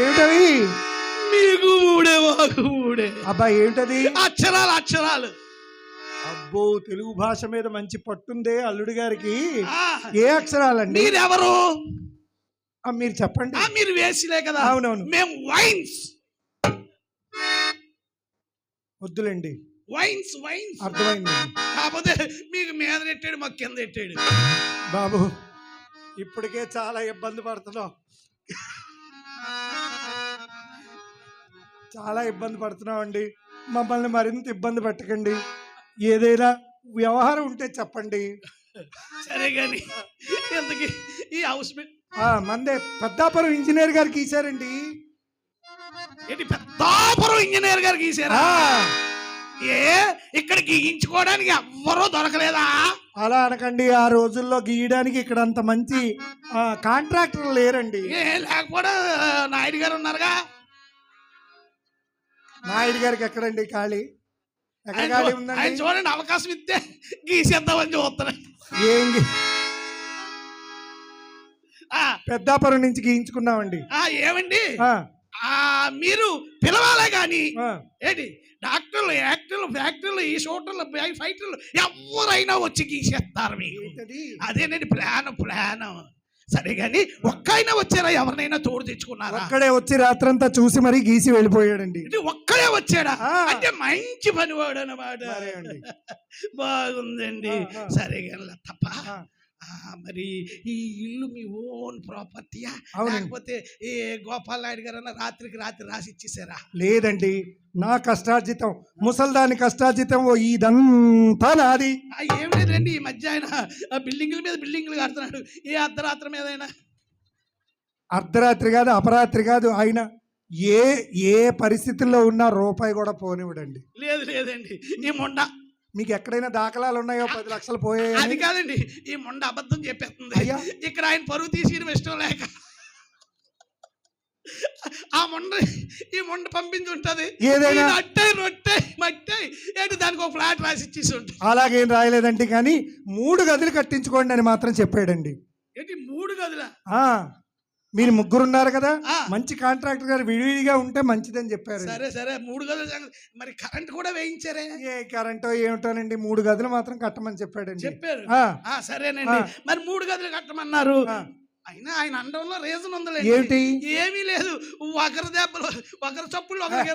ఏమిటవి మీకు మూడే మాకు మూడే. అబ్బా ఏమిటది అక్షరాలు అక్షరాలు. అబ్బో తెలుగు భాష మీద మంచి పట్టుందే అల్లుడి గారికి. ఏ అక్షరాలండి? మీరెవరు? మీరు చెప్పండి. మీరు వేసిలే కదా. అవునవును. మేము వైన్స్. వద్దులేండి. వైన్స్ వైన్స్. అర్థమైంది. కాకపోతే మీకు మీద నెట్టాడు మాకు కింద నెట్టాడు. బాబు ఇప్పటికే చాలా ఇబ్బంది పడుతున్నాం. చాలా ఇబ్బంది పడుతున్నాం అండి మమ్మల్ని మరింత ఇబ్బంది పెట్టకండి. ఏదైనా వ్యవహారం ఉంటే చెప్పండి. సరే కానీ ఇంతకి ఈ హౌస్ మందే పెద్దాపురం ఇంజనీర్ గారికి ఇచ్చారండి ఏంటి పెద్దాపురం ఇంజనీర్ గారికి గీసారా ఆ, ఏ ఇక్కడ గీయించుకోవడానికి ఎవ్వరూ దొరకలేదా? అలా అనకండి ఆ రోజుల్లో గీయడానికి ఇక్కడ అంత మంచి ఆ, కాంట్రాక్టర్లు లేరండి. ఏ లేకపోతే నాయుడు గారు ఉన్నారుగా? నాయుడు గారికి ఎక్కడండి ఖాళీ? ఎక్కడ ఖాళీ ఆయన ఉందండి? చూడండి అవకాశం ఇస్తే గీసేద్దామని చూస్తున్నాడు. ఏం గీ- ఆ, పెద్దాపురం నుంచి గీయించుకున్నామండి. ఆ, ఏమండి? ఆ, ఆ మీరు పిలవాలే గాని ఆ, ఏంటి? డాక్టర్లు యాక్టర్లు ఫ్యాక్టర్లు ఈ షూటర్లు ఫైటర్లు ఎవరైనా వచ్చి గీసేస్తారు మీకు. ఏంటది? అదేనండి ప్లాన్ ప్లాన్. సరే గాని ఒక్క అయినా వచ్చారా? ఎవరినైనా తోడు తెచ్చుకున్నారా? ఒక్కడే వచ్చి రాత్రంతా చూసి మరీ గీసి వెళ్ళిపోయాడండి. ఇది ఒక్కడే వచ్చాడా. అంటే మంచి పనివాడు అండి. బాగుందండి. సరే కానీ తప్ప. మరి ఈ ఇల్లు మీ ఓన్ ప్రాపర్టీయా లేకపోతే ఈ గోపాల్ నాయుడు గారు రాత్రికి రాత్రి రాసి ఇచ్చేసారా? లేదండి. నా కష్టార్జితం ముసల్దాని కష్టార్జితం ఓ ఇదంతా నాది. ఏం లేదండి. ఈ మధ్య ఆయన ఆ బిల్డింగుల మీద బిల్డింగులు కడుతున్నాడు. ఏ అర్ధరాత్రి మీద అయినా. అర్ధరాత్రి కాదు అపరాత్రి కాదు ఆయన ఏ ఏ పరిస్థితుల్లో ఉన్నా రూపాయి కూడా పోనివ్వడండి. లేదు లేదండి. ఈ మొండ మీకు ఎక్కడైనా దాఖలాలు ఉన్నాయో పది లక్షలు అది పోయాయని కాదండి ఈ మొండ అబద్ధం చెప్పేస్తుంది. ఇక్కడ ఆయన పరువు తీసిన ఇష్టం లేక. ఆ మొండ ఈ మొండ పంపించి ఉంటది. అట్టే రొట్టె మట్టే ఏంటి దానికి ఒక ఫ్లాట్ రాసి ఇచ్చేసి ఉంటుంది. అలాగేం రాయలేదండి కానీ మూడు గదులు కట్టించుకోండి అని మాత్రం చెప్పాడండి. ఏంటి మూడు గదుల? మీరు ముగ్గురు ఉన్నారు కదా. మంచి కాంట్రాక్టర్ గారు విడివిడిగా ఉంటే మంచిదని చెప్పారు. సరే సరే. మూడు గదుల. మరి కరెంట్ కూడా వేయించారే? ఏ కరెంటో ఏమిటోనండి మూడు గదులు మాత్రం కట్టమని చెప్పాడండి. చెప్పారు. సరేనండి. మరి మూడు గదులు కట్టమన్నారు. అయినా ఆయన అండంలో రీజన్ ఉందిలే ఏమిటి? ఏమీ లేదు. ఒకరి దెబ్బలు ఒకరి చప్పుళ్ళు ఒకరికి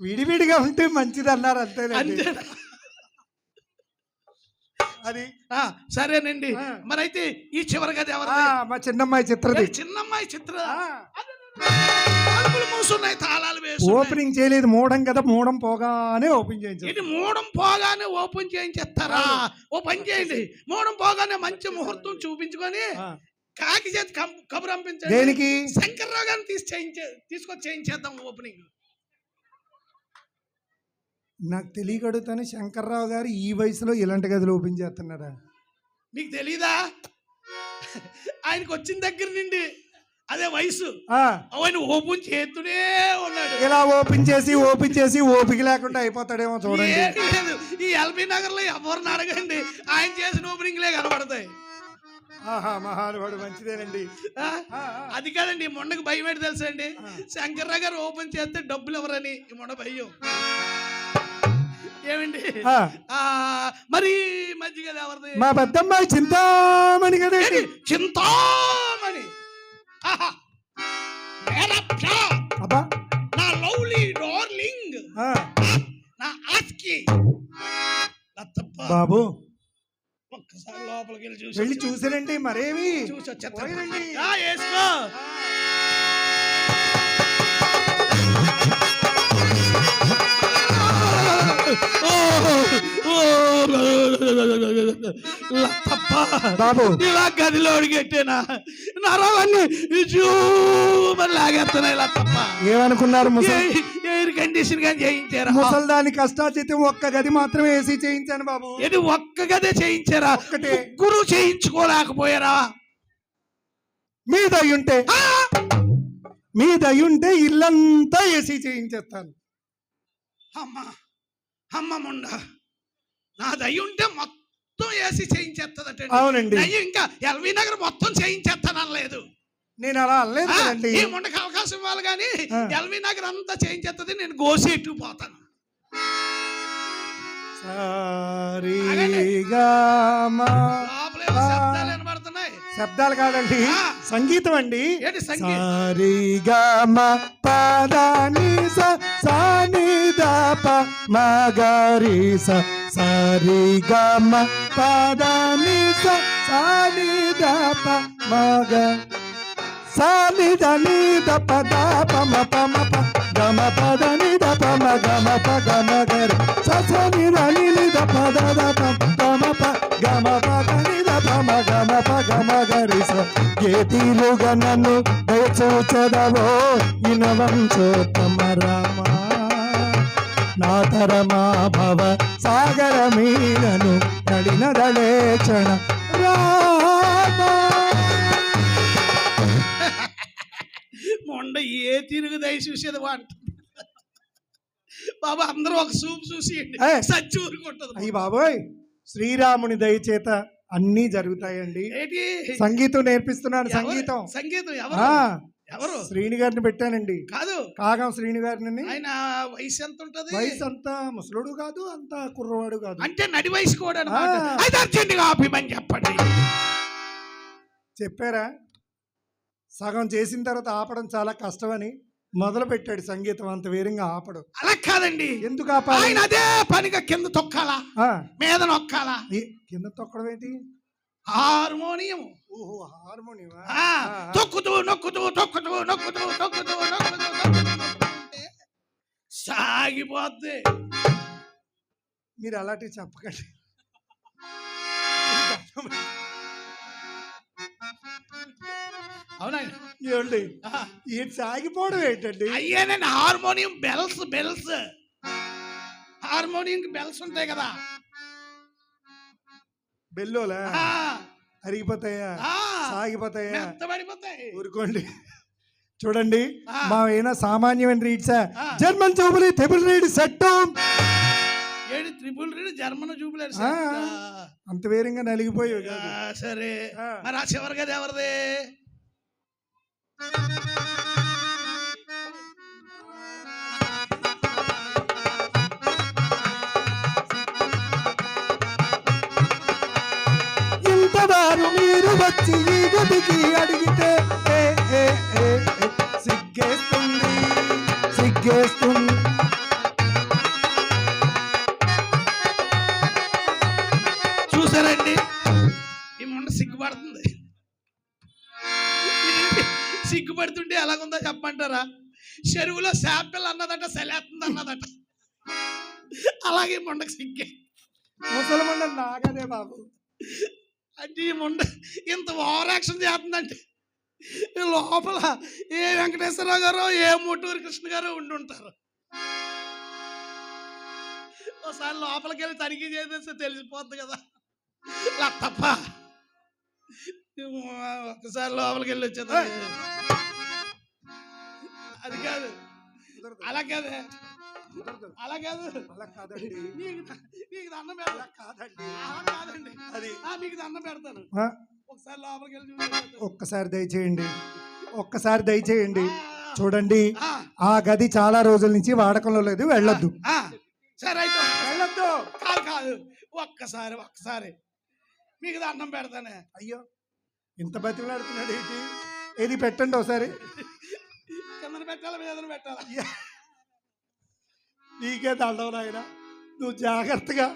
విడివిడిగా ఉంటే మంచిది అన్నారు అంతే అది. ఆ, సరేనండి. మరైతే ఈ చివరి గది ఆ, ఎవరిది మా చిన్నమ్మాయి చిత్రది. చిన్నమ్మాయి చిత్ర? మూసున్నాయి తాళాలు వేసి ఓపెనింగ్ చేయలేదు. మూడం కదా మూడం పోగానే ఓపెన్ చేయించారు ఇది మూడం పోగానే ఓపెన్ చేయించేస్తారా? ఓ పని చేయండి. మూడం పోగానే మంచి ముహూర్తం చూపించుకొని కాకి చేతి కబురు పంపించండి దేనికి? శంకర్రావు గారిని తీసి చేయించే తీసుకొచ్చి చేయించేద్దాం ఓపెనింగ్. నాకు తెలియకడుగుతాను శంకర్రావు గారు ఈ వయసులో ఇలాంటి గదులు ఓపెన్ చేస్తున్నారా మీకు తెలీదా? ఆయనకు వచ్చిన దగ్గర నుండి అదే వయసు. ఆయన ఓపెన్ చేస్తూనే ఉన్నాడు. ఇలా ఓపెన్ చేసి ఓపెన్ చేసి ఓపిక లేకుండా అయిపోతాడేమో చూడండి. ఈ ఎల్బీ నగర్లో ఎవరిని అడగండి? ఆయన చేసిన ఓపెనింగ్లే కనబడతాయి. ఆహా మహానుభావుడు మంచిదేనండి. అది కాదండి ఈ మొండకు భయం ఏంటి తెలుసా అండి. శంకర్రావు గారు ఓపెన్ చేస్తే డబ్బులు ఎవరని? ఈ మొండ భయం. ఏమండి? మరి కదా ఎవరిది మా పెద్దమ్మాయి చింతామణి కదండి? చింతామణి? అబ్బా. నా లవ్లీ డార్లింగ్. నా ఆస్కి. బాబు. ఒక్కసారి లోపలికి వెళ్ళి చూసి వెళ్ళి చూసానండి మరేమి? చూసి వచ్చేస్తా. పోయిరండి. ఆ, వేసుకో బాబు ఇలా గదిలో అడిగెట్టేనా నరాలన్నీ లాగేస్తున్నాయి లత్తప్ప ఏమనుకున్నారు ఎయిర్ కండిషన్గా చేయించారా ముసల్దాని కష్టాచితం ఒక్క గది మాత్రమే ఏసీ చేయించాను బాబు ఇది ఒక్క గదే చేయించారా ఒక్కటే. గురు చేయించుకోలేకపోయారా మీ దయ్యుంటే మీ దయ్యుంటే ఇల్లంతా ఏసీ చేయించేస్తాను అమ్మా అమ్మ ముండ నా దయ్య ఉంటే మొత్తం వేసి చేయించేస్తుందట అవునండి. ఇంకా ఎల్వి నగర్ మొత్తం చేయించేస్తాను అనలేదు నేను అలా అనలేదు ఈ ముండకి అవకాశం ఇవ్వాలి కానీ. ఎల్వి నగర్ అంతా చేయించేస్తుంది నేను గోసేట్టు పోతాను. లోపలేమో శబ్దాలు శబ్దాలు కాదండి. సంగీతం అండి. సంగీతం సారీగామ పదాని సాని దప మగరి సారీగామ పదాని సాని దప సాని దని దప దప మ ప మ ప. గమ పదని దప మ గమ ప గమ గరి సని దని దప ద దప గమ ప గమ ప దని దప మ గమ ప గమ గరి స ఏ తీరుగా నన్ను దయచూచదవో ఇనవంచోత్తమ రామ నా తరమా భవ సాగర మీరను నడినదళే క్షణ రామ. మొండ ఏ తిరుగు దయ చూసేది వాంట బాబా అందరూ ఒక సూప్ చూసి. సచ్చి ఊరుకుంటది అయ్యి బాబోయ్ శ్రీరాముని దయచేత అన్నీ జరుగుతాయండి. ఏంటి? సంగీతం నేర్పిస్తున్నాను? సంగీతం. సంగీతం ఎవరు? ఎవరు? శ్రీని గారిని పెట్టానండి. కాదు. కాగం శ్రీని గారిని. ఆయన వయసు ఎంత ఉంటది వయసు అంతా ముసలుడు కాదు అంత కుర్రవాడు కాదు. అంటే నడి వయసు కూడా. అయితే అర్జెంటుగా ఆపిమని చెప్పండి. చెప్పారా? సగం చేసిన తర్వాత ఆపడం చాలా కష్టమని. మొదలు పెట్టాడు సంగీతం అంత వేరంగా ఆపడు. అలా కాదండి. ఎందుకు ఆపాలి? ఆయన అదే పనిగా కింద తొక్కాలా? మీద నొక్కాలా? కింద తొక్కడం ఏంటి? హార్మోనియం. ఓహో ఆ, తొక్కుతూ నొక్కుతూ తొక్కుతూ నొక్కుతూ తొక్కుతూ సాగిపోద్ది. మీరు అలాంటివి చెప్పకండి. అవునా ఏమండి ఈ సాగిపోవడం ఏంటండి? అయ్యేనండి harmonium bells bells. Harmonium bells ఉంటాయి కదా. బెల్లోలా? అరిగిపోతాయా? సాగిపోతాయా? ఊరుకోండి. చూడండి. మా ఏనా సామాన్యమైన రీడ్సా. జర్మన్ చూపులి తెబుల్ రీడ్ సెట్ ఏడు త్రిపుల్ రీడ్ జర్మన్ ఆ. అంత వేరంగా నలిగిపోయేవి సరే. ఆ. మరి ఆ చివరి గది ఎవరిది? ఇంతవారు మీరు వచ్చి ఈ గదికి అడిగితే సిగ్గేస్తుంది సిగ్గేస్తుంది. చూసారండి ఈ మొండ సిగ్గుపడుతుంది. సిగ్గుపడుతుంటే ఎలాగుందో చెప్పమంటారా? చెరువులో శాపిల్ అన్నదట సెలేస్తుంది అన్నదట. అలాగే మొండకు సిగ్గే. ముసలమండ నాగదే బాబు. అంటే ఈ మొండ ఇంత ఓవర్ యాక్షన్ చేస్తుందంటే లోపల ఏ వెంకటేశ్వరరావు గారు ఏ ముట్టూరు కృష్ణ గారు ఉండి ఉంటారు. ఒకసారి లోపలికి వెళ్ళి తనిఖీ చేసేస్తే తెలిసిపోద్ది కదా. తప్ప. ఒక్కసారి లోపలికి వెళ్ళి వచ్చేది అది కాదు. అలా కాదే. అలా కాదు. అలా కాదండి. నీకు దండం పెడతా. కాదండి. అలా కాదండి. అది. మీకు దండం పెడతాను. ఒకసారి లోపలికి వెళ్ళి ఒక్కసారి దయచేయండి. ఒక్కసారి దయచేయండి. చూడండి. ఆ, గది చాలా రోజుల నుంచి వాడకంలో లేదు. వెళ్ళొద్దు. సరే అయితే వెళ్ళొద్దు. కాదు కాదు. ఒక్కసారి ఒక్కసారి. మీకు దండం పెడతానే. అయ్యో. ఇంత బతిమలాడుతున్నాడు ఏంటి? ఏది పెట్టండి ఒకసారి. కిందన పెట్టాలా మీదన పెట్టాలా? నీకే దండం నాయన. నువ్వు జాగ్రత్తగా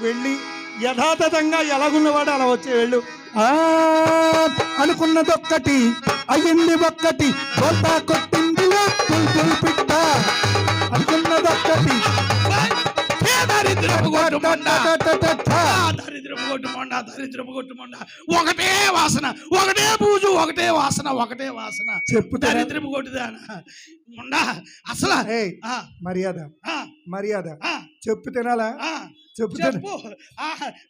వెళ్ళి యథాతథంగా ఎలాగున్నవాడు అలా వచ్చే వెళ్ళు. ఆ అనుకున్నదొక్కటి అయ్యింది ఒక్కటి కొట్టింది కొట్టిందిలో బుల్బుల్ అనుకున్నదొక్కటి దరిద్రపు కొట్టు మొండ. టటటటటట. ఆ దరిద్రపు కొట్టు మొండ దరిద్రపు కొట్టు మొండ ఒకటే వాసన ఒకటే బూజు ఒకటే వాసన ఒకటే వాసన చెప్పుతారా దరిద్రపు కొట్టుదాన మొండ అసలు ఏయ్ ఆ, మర్యాద ఆ, మర్యాద ఆ, చెప్పు తినాలా ఆ. చెప్తే చెప్పు.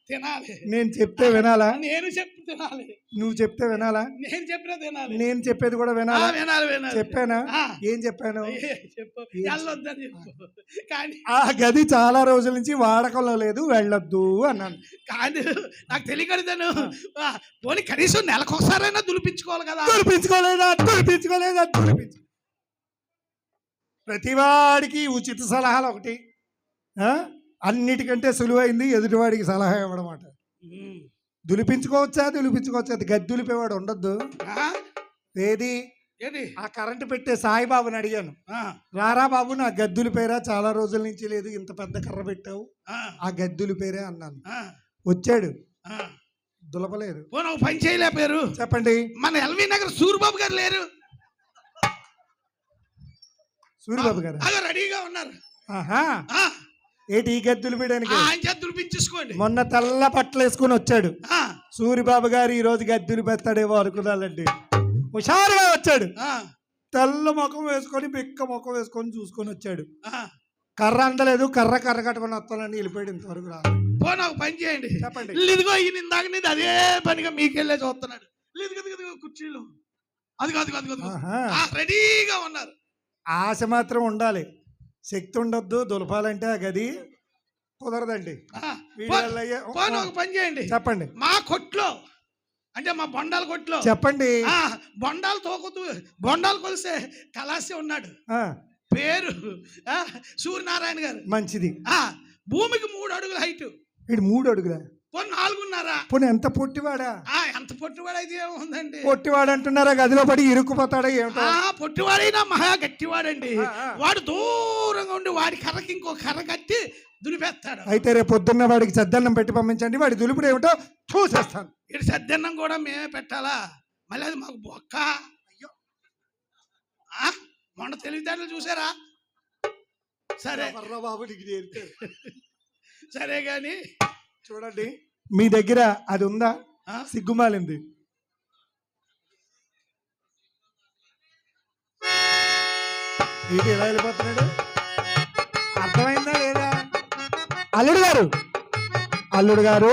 తినాలి. నేను చెప్తే వినాలా? నేను చెప్పి తినాలి. నువ్వు చెప్తే వినాలా? నేను చెప్పినా తినాలి. నేను చెప్పేది కూడా వినాలా? వినాలి వినాలి. చెప్పానా. ఏం చెప్పాను? వెళ్ళొద్దని చెప్పు. కానీ ఆ గది చాలా రోజుల నుంచి వాడకంలో లేదు వెళ్ళొద్దు అన్నాను. కాదు నాకు తెలియకడతాను పోనీ కనీసం నెలకొకసారైనా దులిపించుకోవాలి కదా. తుడిపించుకోలేదా తుడిపించుకోలేదా తుడిపించు ప్రతివాడికి ఉచిత సలహాలు ఒకటి? అన్నిటికంటే సులువైంది ఎదుటివాడికి సలహా ఇవ్వడం ఉమ్. దులిపించుకోవచ్చా? దులిపించుకోవచ్చా. అది గది దులిపేవాడు ఉండొద్దు? ఏది? ఆ కరెంటు పెట్టే సాయిబాబుని అడిగాను. రారా బాబు నా గద్దుల పేరా చాలా రోజుల నుంచి లేదు ఇంత పెద్ద కర్ర పెట్టావు. ఆ, గద్దుల పేరే అన్నాను. వచ్చాడు. దులపలేదు పోనీ చేయలే పేరు. చెప్పండి. మన ఎల్వి నగర్ సూరిబాబు గారు లేరు. సూర్యబాబు గారు? రెడీగా ఉన్నారు. ఏంటి ఈ గద్దులు పీయడానికి? ఆ, ఆయన చేత దులిపించేసుకోండి మొన్న తెల్ల బట్టలు వేసుకుని వచ్చాడు. ఆ, సూరిబాబు గారు ఈ రోజు గద్దులు పెడతాడేమో అనుకున్నానండి హుషారుగా వచ్చాడు. ఆ, తెల్ల ముఖం వేసుకొని బిక్క ముఖం వేసుకొని చూసుకొని వచ్చాడు. ఆ. కర్ర అందలేదు. కర్ర కర్ర కట్టుకొని వస్తానని వెళ్ళిపోయాడు ఇంతవరకు రా పోనీ ఒక పని చేయండి. చెప్పండి. ఇదిగో ఈయన ఇందాక నుంచి అదే పనిగా మీకెళ్ళే చూస్తున్నాడు. ఇదిగో కుర్చీలు. అదిగో అదిగో అదిగో అదిగో. ఆహా. ఆ, రెడీగా ఉన్నారు. ఆశ మాత్రం ఉండాలి. శక్తి ఉండొద్దు దులపాలంటే ఆ గది కుదరదండి. పోనీ ఒక పని చేయండి. చెప్పండి. మా కొట్లో అంటే మా బొండాల కొట్లో. చెప్పండి. బొండాలు తోకొద్దు బొండాలు కొలిసే కలాసి ఉన్నాడు. పేరు సూర్యనారాయణ గారు. మంచిది. ఆ భూమికి మూడు అడుగుల హైట్. వీడు మూడు అడుగులా? పోనీ నాలుగున్నారా? పోనీ ఎంత పొట్టివాడా? ఆ, ఎంత పొట్టివాడైతే ఏముందండి? పొట్టివాడు అంటున్నారా? గదిలో పడి ఇరుక్కుపోతాడా ఏమిటో? ఆ పొట్టివాడైనా మహా గట్టివాడండి. వాడు దూరంగా ఉండి వాడి కర్రకి ఇంకో కర్ర కట్టి దులిపేస్తాడు. అయితే రేపు పొద్దున్న వాడికి సద్దన్నం పెట్టి పంపించండి. వాడి దులుపుడు ఏమిటో చూసేస్తాను. ఇటు సద్దన్నం కూడా మేమే పెట్టాలా? మళ్ళీ అది మాకు బొక్క. అయ్యో. మొన్న తెలివితేటలు చూసారా? సరే. బాబు. సరే గాని చూడండి. మీ దగ్గర అది ఉందా? సిగ్గుమాలింది. ఏంటి ఎలా వెళ్ళిపోతున్నాడు? అర్థమైందా లేదా? అల్లుడు గారు! అల్లుడు గారు!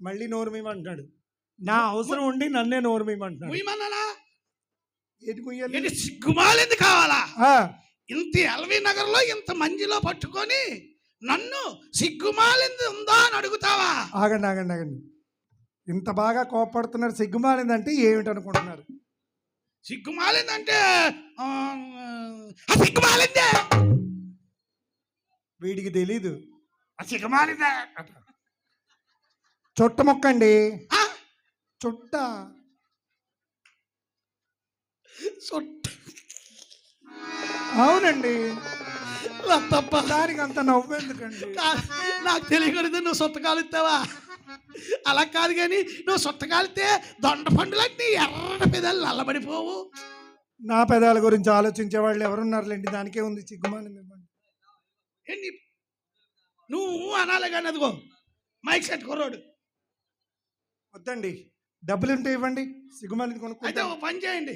మళ్ళీ నోరు మీమంటున్నాడు నా అవసరం ఉండి నన్నే నోరు మీమంటున్నాడు ముయ్యమన్నానా? ఏంటి ముయ్యాలి? ఏంటి సిగ్గుమాలింది కావాలా? ఇంత ఎల్వి నగర్లో ఇంత మంజిలో పట్టుకొని నన్ను సిగ్గుమాలింది ఉందా అని అడుగుతావా? ఆగండి ఆగండి ఆగండి. ఇంత బాగా కోపడుతున్నారు సిగ్గుమాలిందంటే ఏమిటి అనుకుంటున్నారు? సిగ్గుమాలిందంటే ఆ, ఆ సిగ్గుమాలిందే! వీడికి తెలీదు. ఆ సిగ్గుమాలిందే! అట. చుట్ట మొక్కండి. ఆ, చుట్ట. సొట్ట అవునండి. తప్ప. దానికి అంత నవ్వెందుకండి నాకు తెలియకూడదు నువ్వు సొత్తకాలు ఇస్తావా? అలా కాదు కానీ నువ్వు సొత్తకాలితే దొండ పండులన్నీ ఎర్ర పెదాలు నల్లబడిపోవు. నా పెదాల గురించి ఆలోచించే వాళ్ళు ఎవరున్నారులేండి? దానికే ఉంది సిగ్గుమాలింది ఇవ్వండి. ఏంటి? నువ్వు అనాలి కానీ అదిగో మైక్ సెట్ కుర్రోడు. వద్దండి. డబ్బులు ఉంటే ఇవ్వండి. సిగ్గుమాలింది అయితే కొనుక్కుంటా ఒక పని చేయండి.